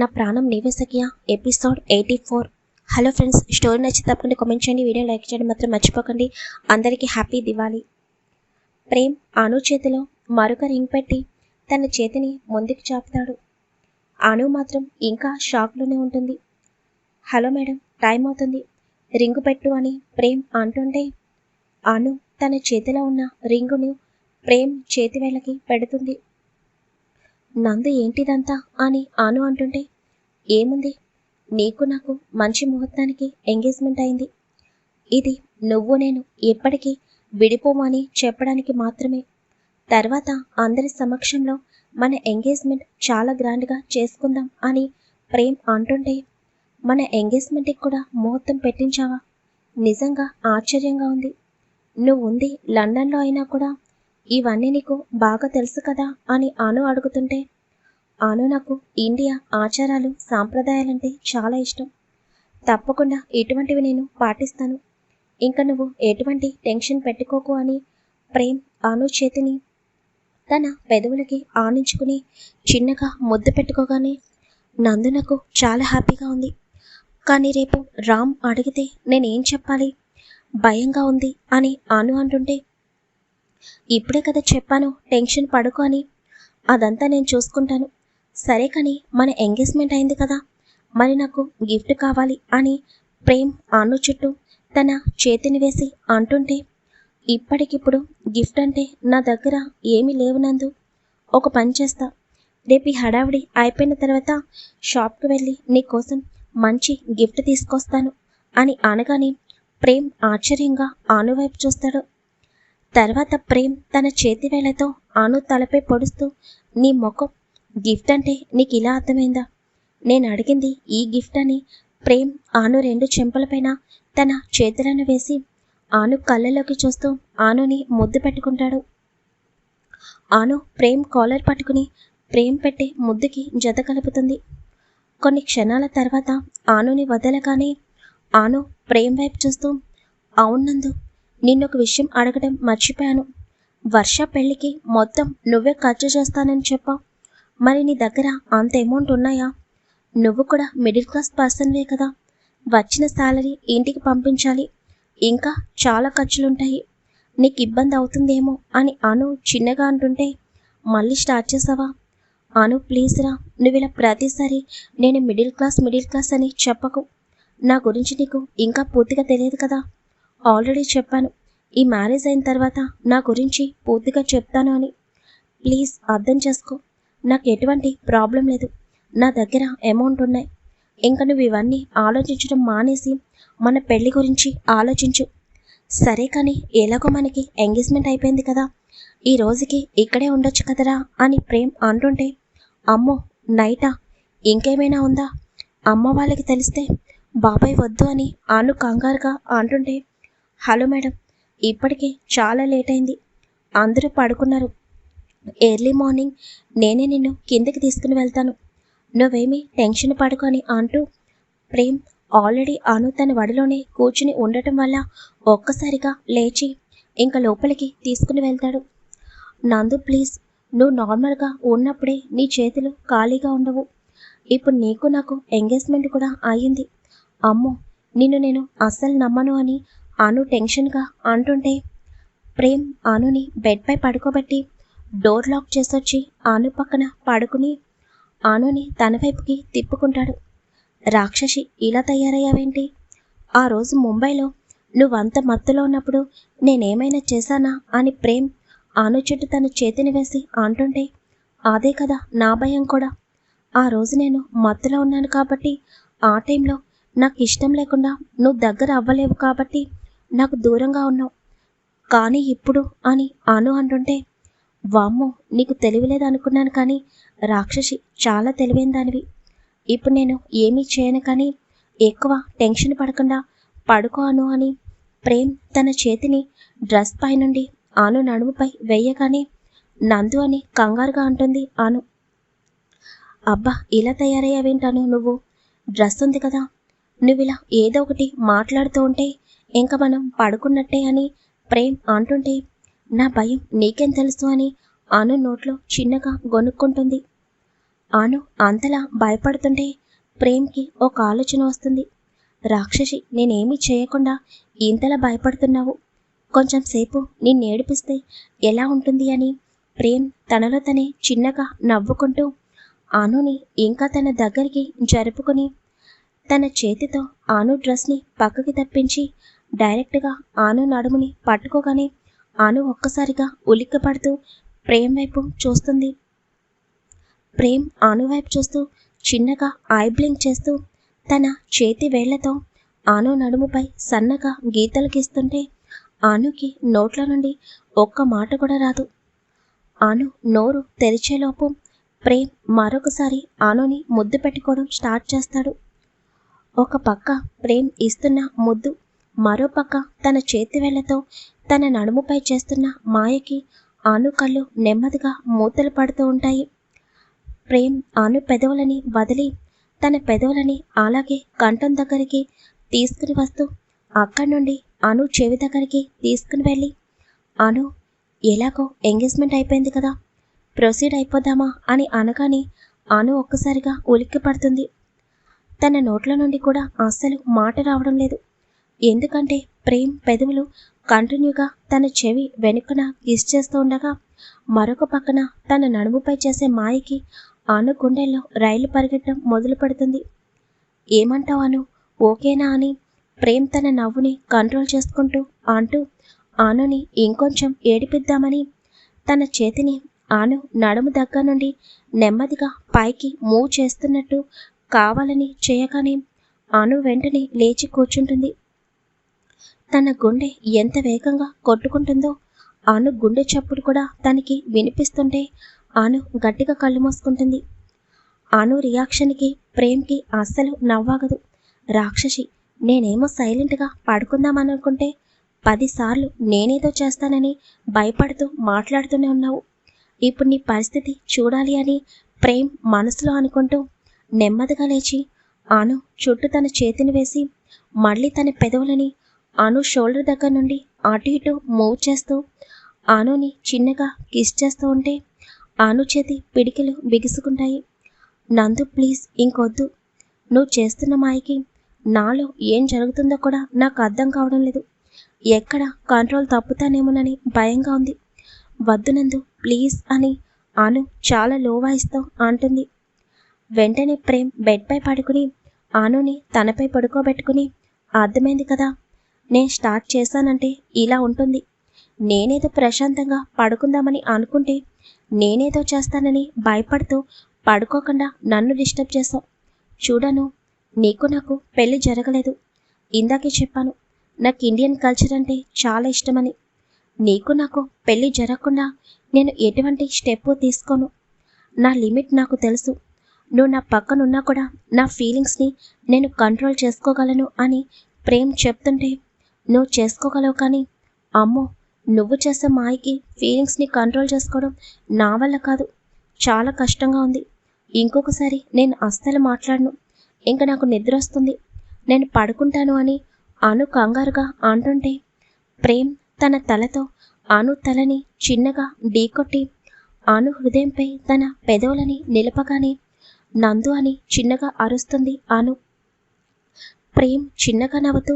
నా ప్రాణం నీవేసకియా episode eighty four hello friends story నచ్చి తప్పకుండా కామెంట్ చేయండి వీడియో లైక్ చేయడం మాత్రం మర్చిపోకండి. అందరికీ హ్యాపీ దివాళీ. ప్రేమ్ అను చేతిలో మరొక రింగ్ పెట్టి తన చేతిని ముందుకు చాపుతాడు. అను మాత్రం ఇంకా షాక్లోనే ఉంటుంది. హలో మేడం టైం అవుతుంది. రింగు పెట్టు అని ప్రేమ్ అంటుంటే అను తన చేతిలో ఉన్న రింగును ప్రేమ్ చేతివేళ్ళకి పెడుతుంది. నందు ఏంటిదంతా అని ఆను అంటుంటే ఏముంది? నీకు నాకు మంచి ముహూర్తానికి ఎంగేజ్మెంట్ అయింది. ఇది నువ్వు నేను ఎప్పటికీ విడిపోమని చెప్పడానికి మాత్రమే. తర్వాత అందరి సమక్షంలో మన ఎంగేజ్మెంట్ చాలా గ్రాండ్గా చేసుకుందాం అని ప్రేమ్ అంటుంటే మన ఎంగేజ్మెంట్కి కూడా ముహూర్తం పెట్టించావా? నిజంగా ఆశ్చర్యంగా ఉంది. నువ్వు ఉంది లండన్లో అయినా కూడా ఇవన్నీ నీకు బాగా తెలుసు కదా అని అను అడుగుతుంటే అను నాకు ఇండియా ఆచారాలు సాంప్రదాయాలంటే చాలా ఇష్టం. తప్పకుండా ఇటువంటివి నేను పాటిస్తాను. ఇంకా నువ్వు ఎటువంటి టెన్షన్ పెట్టుకోకు అని ప్రేమ్ అను చేతిని తన పెదవులకి ఆనించుకుని చిన్నగా ముద్దు పెట్టుకోగానే నందు నాకు చాలా హ్యాపీగా ఉంది. కానీ రేపు రామ్ అడిగితే నేనేం చెప్పాలి? భయంగా ఉంది అని అను అంటుంటే ఇప్పుడే కదా చెప్పాను టెన్షన్ పడుకో అని. అదంతా నేను చూసుకుంటాను. సరే కానీ మన ఎంగేజ్మెంట్ అయింది కదా. మరి నాకు గిఫ్ట్ కావాలి అని ప్రేమ్ అను చుట్టూ తన చేతిని వేసి అంటుంటే ఇప్పటికిప్పుడు గిఫ్ట్ అంటే నా దగ్గర ఏమీ లేవునందు ఒక పని చేస్తా. రేపు హడావిడి అయిపోయిన తర్వాత షాప్కి వెళ్ళి నీకోసం మంచి గిఫ్ట్ తీసుకొస్తాను అని అనగానే ప్రేమ్ ఆశ్చర్యంగా ఆను వైపు చూస్తాడు. తర్వాత ప్రేమ్ తన చేతివేళ్ళతో ఆను తలపై పొడుస్తూ నీ ముఖం గిఫ్ట్ అంటే నీకు ఇలా అర్థమైందా? నేను అడిగింది ఈ గిఫ్ట్ అని ప్రేమ్ ఆను రెండు చెంపలపైన తన చేతులను వేసి ఆను కళ్ళలోకి చూస్తూ ఆనుని ముద్దు పెట్టుకుంటాడు. ఆను ప్రేమ్ కాలర్ పట్టుకుని ప్రేమ్ పెట్టే ముద్దుకి జత కలుపుతుంది. కొన్ని క్షణాల తర్వాత ఆనుని వదలగానే ఆను ప్రేమ్ వైపు చూస్తూ అవునందు నిన్నొక విషయం అడగడం మర్చిపోయాను. వర్ష పెళ్ళికి మొత్తం నువ్వే ఖర్చు చేస్తానని చెప్పావు. మరి నీ దగ్గర అంత అమౌంట్ ఉన్నాయా? నువ్వు కూడా మిడిల్ క్లాస్ పర్సన్వే కదా. వచ్చిన శాలరీ ఇంటికి పంపించాలి. ఇంకా చాలా ఖర్చులుంటాయి. నీకు ఇబ్బంది అవుతుందేమో అని అను చిన్నగా అంటుంటే మళ్ళీ స్టార్ట్ చేసావా? అను ప్లీజ్ రా నువ్వు ఇలా ప్రతిసారి నేను మిడిల్ క్లాస్ మిడిల్ క్లాస్ అని చెప్పకు. నా గురించి నీకు ఇంకా పూర్తిగా తెలియదు కదా. ఆల్రెడీ చెప్పాను. ఈ మ్యారేజ్ అయిన తర్వాత నా గురించి పూర్తిగా చెప్తాను అని. ప్లీజ్ అర్థం చేసుకో. నాకు ఎటువంటి ప్రాబ్లం లేదు. నా దగ్గర అమౌంట్ ఉన్నాయి. ఇంకా నువ్వు ఇవన్నీ ఆలోచించడం మానేసి మన పెళ్ళి గురించి ఆలోచించు. సరే కానీ ఎలాగో మనకి ఎంగేజ్మెంట్ అయిపోయింది కదా. ఈ రోజుకి ఇక్కడే ఉండొచ్చు కదరా అని ప్రేమ్ అంటుంటే అమ్మో నైటా? ఇంకేమైనా ఉందా? అమ్మ వాళ్ళకి తెలిస్తే బాబాయ్ వద్దు అని అను కంగారుగా అంటుంటే హలో మేడం ఇప్పటికే చాలా లేట్ అయింది. అందరూ పడుకున్నారు. ఎర్లీ మార్నింగ్ నేనే నిన్ను కిందకి తీసుకుని వెళ్తాను. నువ్వేమీ టెన్షన్ పడుకొని అంటూ ప్రేమ్ ఆల్రెడీ అను తన వడిలోనే కూర్చుని ఉండటం వల్ల ఒక్కసారిగా లేచి ఇంకా లోపలికి తీసుకుని వెళ్తాడు. నందు ప్లీజ్ నువ్వు నార్మల్గా ఉన్నప్పుడే నీ చేతులు ఖాళీగా ఉండవు. ఇప్పుడు నీకు నాకు ఎంగేజ్మెంట్ కూడా అయ్యింది. అమ్మో నిన్ను నేను అస్సలు నమ్మను అని అను టెన్షన్గా అంటుంటే ప్రేమ్ అనుని బెడ్పై పడుకోబెట్టి డోర్ లాక్ చేసొచ్చి ఆను పక్కన పడుకుని ఆనుని తన వైపుకి తిప్పుకుంటాడు. రాక్షసి ఇలా తయారయ్యావేంటి? ఆ రోజు ముంబైలో నువ్వంత మత్తులో ఉన్నప్పుడు నేనేమైనా చేశానా? అని ప్రేమ్ ఆను చుట్టూ తన చేతిని వేసి అంటుంటే అదే కదా నా భయం కూడా. ఆ రోజు నేను మత్తులో ఉన్నాను కాబట్టి ఆ టైంలో నాకు ఇష్టం లేకుండా నువ్వు దగ్గర అవ్వలేవు కాబట్టి నాకు దూరంగా ఉన్నావు. కానీ ఇప్పుడు అని అను అంటుంటే వామ్మో నీకు తెలివిలేదు అనుకున్నాను కానీ రాక్షసి చాలా తెలివైన దానివి. ఇప్పుడు నేను ఏమీ చేయను కానీ ఎక్కువ టెన్షన్ పడకుండా పడుకో అను అని ప్రేమ్ తన చేతిని డ్రెస్ పైనుండి ఆను నడుముపై వేయగానే నందు అని కంగారుగా అంటుంది ఆను అబ్బా ఇలా తయారయ్యావేంటాను నువ్వు? డ్రెస్ ఉంది కదా. నువ్వు ఇలా ఏదో ఒకటి మాట్లాడుతూ ఉంటే ఇంకా మనం పడుకున్నట్టే అని ప్రేమ్ అంటుంటే నా భయం నీకేం తెలుసు అని అను నోట్లో చిన్నగా గొనుక్కుంటుంది. ఆను అంతలా భయపడుతుంటే ప్రేమ్కి ఒక ఆలోచన వస్తుంది. రాక్షసి నేనేమీ చేయకుండా ఇంతలా భయపడుతున్నావు? కొంచెం సేపు నిన్ను ఏడిపిస్తే ఎలా ఉంటుంది అని ప్రేమ్ తనలో తనే చిన్నగా నవ్వుకుంటూ ఆనుని ఇంకా తన దగ్గరికి జరుపుకొని తన చేతితో ఆను డ్రెస్ని పక్కకి తప్పించి డైరెక్ట్గా ఆను నడుముని పట్టుకోగానే ఆను ఒక్కసారిగా ఉలిక్కపడుతూ ప్రేమ్ వైపు చూస్తుంది. ప్రేమ్ ఆను వైపు చూస్తూ చిన్నగా ఐబ్లింగ్ చేస్తూ తన చేతి వేళ్ళతో ఆను నడుముపై సన్నగా గీతలు గీస్తుంటే ఆనుకి నోట్ల నుండి ఒక్క మాట కూడా రాదు. ఆను నోరు తెరిచేలోపు ప్రేమ్ మరొకసారి ఆనుని ముద్దు పెట్టుకోవడం స్టార్ట్ చేస్తాడు. ఒక పక్క ప్రేమ్ ఇస్తున్న ముద్దు మరో పక్క తన చేతి వేళ్ళతో తన నడుముపై చేస్తున్న మాయకి ఆను కళ్ళు నెమ్మదిగా మూతలు పడుతూ ఉంటాయి. ప్రేమ్ ఆను పెదవులని వదిలి తన పెదవులని అలాగే కంఠం దగ్గరికి తీసుకుని వస్తూ అక్కడి నుండి అను చెవి దగ్గరికి తీసుకుని వెళ్ళి అను ఎలాగో ఎంగేజ్మెంట్ అయిపోయింది కదా ప్రొసీడ్ అయిపోదామా? అని అనగానే అను ఒక్కసారిగా ఉలిక్కి పడుతుంది తన నోట్ల నుండి కూడా అస్సలు మాట రావడం లేదు. ఎందుకంటే ప్రేమ్ పెదవులు కంటిన్యూగా తన చెవి వెనుకన కిస్ చేస్తూ ఉండగా మరొక పక్కన తన నడుముపై చేసే మాయకి అను గుండెల్లో రైలు పరిగెట్టడం మొదలు పెడుతుంది. ఏమంటావు అను? ఓకేనా అని ప్రేమ్ తన నవ్వుని కంట్రోల్ చేసుకుంటూ అంటూ ఆనుని ఇంకొంచెం ఏడిపిద్దామని తన చేతిని ఆను నడుము దగ్గర నుండి నెమ్మదిగా పైకి మూవ్ చేస్తున్నట్టు కావాలని చేయగానే ఆను వెంటనే లేచి కూర్చుంటుంది. తన గుండె ఎంత వేగంగా కొట్టుకుంటుందో ఆను గుండె చప్పుడు కూడా తనకి వినిపిస్తుంటే ఆను గట్టిగా కళ్ళు మూసుకుంటుంది. ఆను రియాక్షన్కి ప్రేమ్కి అస్సలు నవ్వాగదు. రాక్షసి నేనేమో సైలెంట్గా పడుకుందామనుకుంటే పదిసార్లు నేనేదో చేస్తానని భయపడుతూ మాట్లాడుతూనే ఉన్నావు. ఇప్పుడు నీ పరిస్థితి చూడాలి అని ప్రేమ్ మనసులో అనుకుంటూ నెమ్మదిగా లేచి ఆను చుట్టూ తన చేతిని వేసి మళ్ళీ తన పెదవులని అను షోల్డర్ దగ్గర నుండి అటు ఇటు మూవ్ చేస్తూ ఆనుని చిన్నగా కిస్ చేస్తూ ఉంటే ఆను చేతి పిడికిలు బిగుసుకుంటాయి. నందు ప్లీజ్ ఇంకొద్దు. నువ్వు చేస్తున్న మాయకి నాలో ఏం జరుగుతుందో కూడా నాకు అర్థం కావడం లేదు. ఎక్కడ కంట్రోల్ తప్పుతానేమోనని భయంగా ఉంది. వద్దు నందు ప్లీజ్ అని ఆను చాలా లో వాయిస్తో అంటుంది. వెంటనే ప్రేమ్ బెడ్పై పడుకుని ఆనుని తనపై పడుకోబెట్టుకుని అర్థమైంది కదా నేను స్టార్ట్ చేశానంటే ఇలా ఉంటుంది. నేనేదో ప్రశాంతంగా పడుకుందామని అనుకుంటే నేనేదో చేస్తానని భయపడుతూ పడుకోకుండా నన్ను డిస్టర్బ్ చేశావు చూడను నీకు నాకు పెళ్ళి జరగలేదు. ఇందాకే చెప్పాను నాకు ఇండియన్ కల్చర్ అంటే చాలా ఇష్టమని. నీకు నాకు పెళ్ళి జరగకుండా నేను ఎటువంటి స్టెప్ తీసుకోను. నా లిమిట్ నాకు తెలుసు. నువ్వు నా పక్కనున్నా కూడా నా ఫీలింగ్స్ని నేను కంట్రోల్ చేసుకోగలను అని ప్రేమ్ చెప్తుంటే నువ్వు చేసుకోగలవు కానీ అమ్మో నువ్వు చేసే మాయకి ఫీలింగ్స్ని కంట్రోల్ చేసుకోవడం నా వల్ల కాదు. చాలా కష్టంగా ఉంది. ఇంకొకసారి నేను అస్సలు మాట్లాడను. ఇంకా నాకు నిద్ర వస్తుంది. నేను పడుకుంటాను అని అను కంగారుగా అంటుంటే ప్రేమ్ తన తలతో అను తలని చిన్నగా ఢీకొట్టి అను హృదయంపై తన పెదవులని నిలపగానే నందు అని చిన్నగా అరుస్తుంది అను. ప్రేమ్ చిన్నగా నవ్వుతూ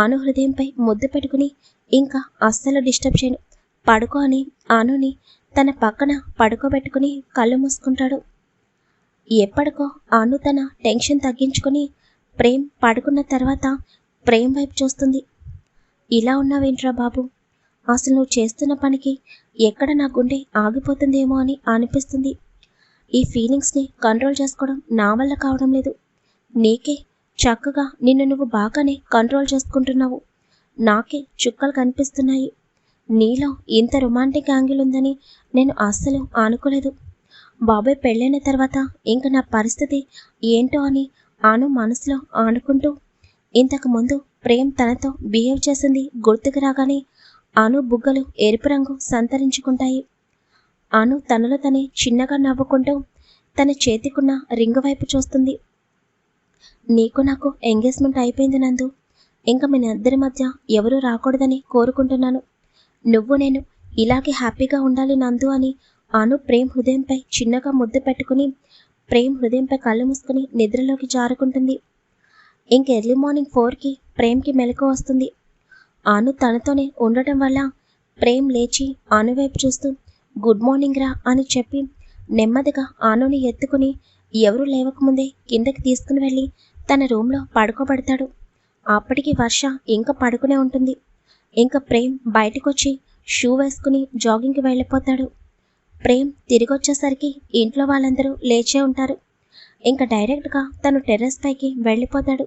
ఆను హృదయంపై ముద్దు పెట్టుకుని ఇంకా అస్సలు డిస్టర్బ్ చేయను. పడుకో అని ఆనుని తన పక్కన పడుకోబెట్టుకుని కళ్ళు మూసుకుంటాడు. ఎప్పటికో ఆను తన టెన్షన్ తగ్గించుకొని ప్రేమ్ పడుకున్న తర్వాత ప్రేమ్ వైపు చూస్తుంది. ఇలా ఉన్నావేంట్రా బాబు? అసలు నువ్వు చేస్తున్న పనికి ఎక్కడ నా గుండె ఆగిపోతుందేమో అని అనిపిస్తుంది. ఈ ఫీలింగ్స్ని కంట్రోల్ చేసుకోవడం నా వల్ల కావడం లేదు. నీకే చక్కగా నిన్ను నువ్వు బాగానే కంట్రోల్ చేసుకుంటున్నావు. నాకే చుక్కలు కనిపిస్తున్నాయి. నీలో ఇంత రొమాంటిక్ యాంగిల్ ఉందని నేను అస్సలు అనుకోలేదు బాబాయ్ పెళ్ళైన తర్వాత ఇంక నా పరిస్థితి ఏంటో అని ఆను మనసులో ఆనుకుంటూ ఇంతకు ముందు ప్రేమ్ తనతో బిహేవ్ చేసింది గుర్తుకు రాగానే అను బుగ్గలు ఎరుపు రంగు సంతరించుకుంటాయి. అను తనలో తనే చిన్నగా నవ్వుకుంటూ తన చేతికున్న రింగు వైపు చూస్తుంది. నీకు నాకు ఎంగేజ్మెంట్ అయిపోయింది నందు. ఇంకా మీ ఇద్దరి మధ్య ఎవరూ రాకూడదని కోరుకుంటున్నాను. నువ్వు నేను ఇలాగే హ్యాపీగా ఉండాలి నందు అని అను ప్రేమ్ హృదయంపై చిన్నగా ముద్దు పెట్టుకుని ప్రేమ్ హృదయంపై కళ్ళు మూసుకుని నిద్రలోకి జారుకుంటుంది. ఇంక ఎర్లీ మార్నింగ్ ఫోర్కి ప్రేమ్కి మెలకు వస్తుంది. ఆను తనతోనే ఉండటం వల్ల ప్రేమ్ లేచి ఆను వైపు చూస్తూ గుడ్ మార్నింగ్ రా అని చెప్పి నెమ్మదిగా ఆనుని ఎత్తుకుని ఎవరూ లేవకముందే కిందకి తీసుకుని వెళ్ళి తన రూమ్లో పడుకోబడతాడు. అప్పటికి వర్ష ఇంకా పడుకునే ఉంటుంది. ఇంకా ప్రేమ్ బయటకొచ్చి షూ వేసుకుని జాగింగ్కి వెళ్ళిపోతాడు. ప్రేమ్ తిరిగి వచ్చేసరికి ఇంట్లో వాళ్ళందరూ లేచే ఉంటారు. ఇంకా డైరెక్ట్గా తను టెర్రస్ పైకి వెళ్ళిపోతాడు.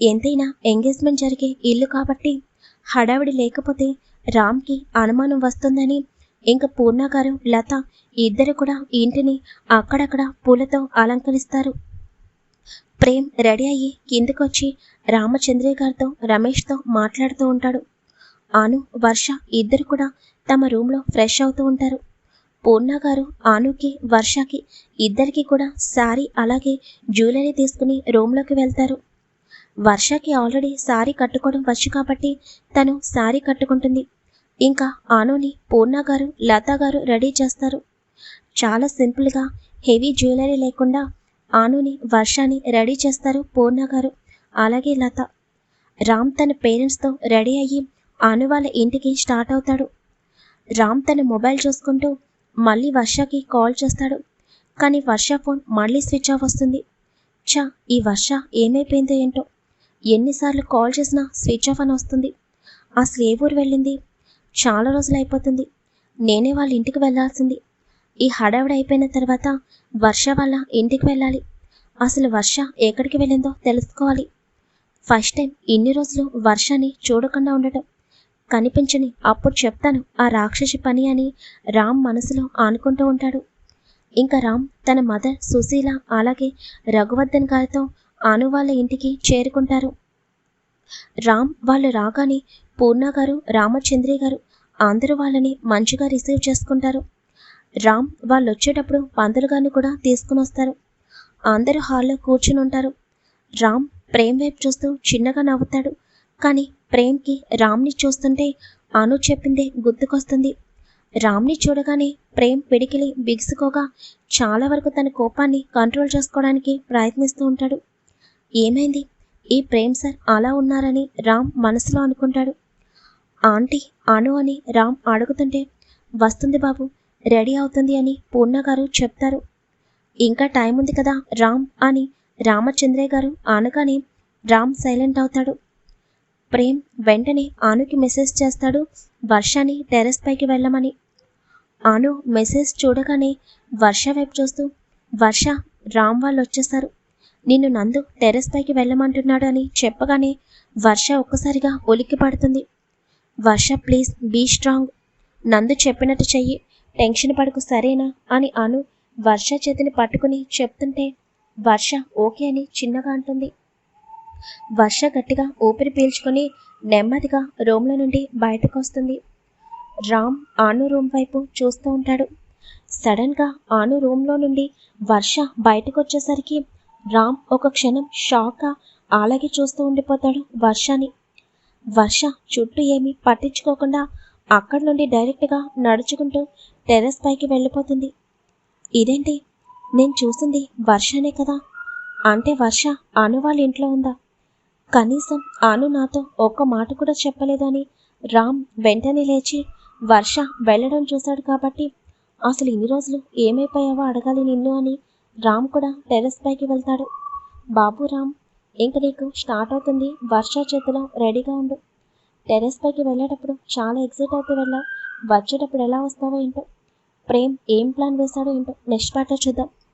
ఎంతైనా ఎంగేజ్మెంట్ జరిగే ఇల్లు కాబట్టి హడావిడి లేకపోతే రామ్కి అనుమానం వస్తుందని ఇంకా పూర్ణ గారు లత ఇద్దరు కూడా ఇంటిని అక్కడక్కడ పూలతో అలంకరిస్తారు. ప్రేమ్ రెడీ అయ్యి కిందకొచ్చి రామచంద్రయ్య గారితో రమేష్తో మాట్లాడుతూ ఉంటాడు. ఆను వర్ష ఇద్దరు కూడా తమ రూమ్లో ఫ్రెష్ అవుతూ ఉంటారు. పూర్ణ గారు ఆనుకి వర్షకి ఇద్దరికి కూడా శారీ అలాగే జ్యువెలరీ తీసుకుని రూమ్లోకి వెళ్తారు. వర్షకి ఆల్రెడీ శారీ కట్టుకోవడం వచ్చు కాబట్టి తను శారీ కట్టుకుంటుంది. ఇంకా ఆనుని పూర్ణ గారు లతా గారు రెడీ చేస్తారు. చాలా సింపుల్గా హెవీ జ్యువెలరీ లేకుండా ఆనుని వర్షాన్ని రెడీ చేస్తారు పూర్ణ గారు అలాగే లత. రామ్ తన పేరెంట్స్తో రెడీ అయ్యి ఆను వాళ్ళ ఇంటికి స్టార్ట్ అవుతాడు. రామ్ తన మొబైల్ చూసుకుంటూ మళ్ళీ వర్షకి కాల్ చేస్తాడు. కానీ వర్ష ఫోన్ మళ్ళీ స్విచ్ ఆఫ్ వస్తుంది. చా ఈ వర్ష ఏమైపోయిందో ఏంటో? ఎన్నిసార్లు కాల్ చేసినా స్విచ్ ఆఫ్ అని వస్తుంది. అసలు ఏ ఊరు వెళ్ళింది? చాలా రోజులు అయిపోతుంది. నేనే వాళ్ళ ఇంటికి వెళ్ళాల్సింది. ఈ హడావిడి అయిపోయిన తర్వాత వర్ష వాళ్ళ ఇంటికి వెళ్ళాలి. అసలు వర్ష ఎక్కడికి వెళ్ళిందో తెలుసుకోవాలి. ఫస్ట్ టైం ఇన్ని రోజులు వర్షాన్ని చూడకుండా ఉండటం. కనిపించని అప్పుడు చెప్తాను ఆ రాక్షసి పని అని రామ్ మనసులో ఆనుకుంటూ ఉంటాడు. ఇంకా రామ్ తన మదర్ సుశీల అలాగే రఘువర్ధన్ గారితో ఆను వాళ్ళ ఇంటికి చేరుకుంటారు. రామ్ వాళ్ళు రాగానే పూర్ణ గారు రామచంద్రి గారు అందరూ వాళ్ళని మంచిగా రిసీవ్ చేసుకుంటారు. రామ్ వాళ్ళు వచ్చేటప్పుడు పంతులు గారిని కూడా తీసుకుని వస్తారు. అందరూ హాల్లో కూర్చుని ఉంటారు. రామ్ ప్రేమ్ వైపు చూస్తూ చిన్నగా నవ్వుతాడు. కానీ ప్రేమ్కి రామ్ని చూస్తుంటే అను చెప్పిందే గుర్తుకొస్తుంది. రామ్ని చూడగానే ప్రేమ్ పిడికిలి బిగుసుకోగా చాలా వరకు తన కోపాన్ని కంట్రోల్ చేసుకోవడానికి ప్రయత్నిస్తూ ఉంటాడు. ఏమైంది? ఈ ప్రేమ్ సార్ అలా ఉన్నారని రామ్ మనసులో అనుకుంటాడు. ఆంటీ అను అని రామ్ అడుగుతుంటే వస్తుంది బాబు రెడీ అవుతుంది అని పూర్ణ గారు చెప్తారు. ఇంకా టైం ఉంది కదా రామ్ అని రామచంద్రయ్య గారు అనగానే రామ్ సైలెంట్ అవుతాడు. ప్రేమ్ వెంటనే ఆనుకి మెసేజ్ చేస్తాడు వర్షాని టెరెస్ పైకి వెళ్ళమని. ఆను మెసేజ్ చూడగానే వర్ష వైపు చూస్తూ వర్ష రామ్ వాళ్ళు వచ్చేస్తారు. నిన్ను నందు టెరెస్ పైకి వెళ్ళమంటున్నాడు అని చెప్పగానే వర్ష ఒక్కసారిగా ఉలిక్కి పడుతుంది వర్ష ప్లీజ్ బీ స్ట్రాంగ్ నందు చెప్పినట్టు చెయ్యి. టెన్షన్ పడకు సరేనా? అని అను. వర్ష చేతిని పట్టుకుని చెప్తుంటే వర్ష ఓకే అని చిన్నగా అంటుంది. వర్ష గట్టిగా ఊపిరి పీల్చుకొని నెమ్మదిగా రూమ్లో నుండి బయటకు వస్తుంది. రామ్ ఆను రూమ్ వైపు చూస్తూ ఉంటాడు. సడన్గా ఆను రూమ్లో నుండి వర్ష బయటకు వచ్చేసరికి రామ్ ఒక క్షణం షాక్గా అలాగే చూస్తూ ఉండిపోతాడు వర్షని. వర్ష చుట్టూ ఏమీ పట్టించుకోకుండా అక్కడి నుండి డైరెక్ట్గా నడుచుకుంటూ టెర్రస్ పైకి వెళ్ళిపోతుంది. ఇదేంటి? నేను చూసింది వర్షనే కదా. అంటే వర్ష అను వాళ్ళ ఇంట్లో ఉందా? కనీసం అను నాతో ఒక్క మాట కూడా చెప్పలేదు అని రామ్ వెంటనే లేచి వర్ష వెళ్ళడం చూశాడు కాబట్టి అసలు ఇన్ని రోజులు ఏమైపోయావో అడగాలి నిన్ను అని రామ్ కూడా టెర్రస్ పైకి వెళ్తాడు. బాబు రామ్ ఇంక నీకు? స్టార్ట్ అవుతుంది. వర్ష చేతిలో రెడీగా ఉండు. టెర్రస్ పైకి వెళ్ళేటప్పుడు చాలా ఎక్సైట్ అవుతూ వెళ్ళావు. వచ్చేటప్పుడు ఎలా వస్తావో ఏంటో? ప్రేమ్ ఏం ప్లాన్ వేశాడో ఏంటో? నెక్స్ట్ పార్ట్లో చూద్దాం.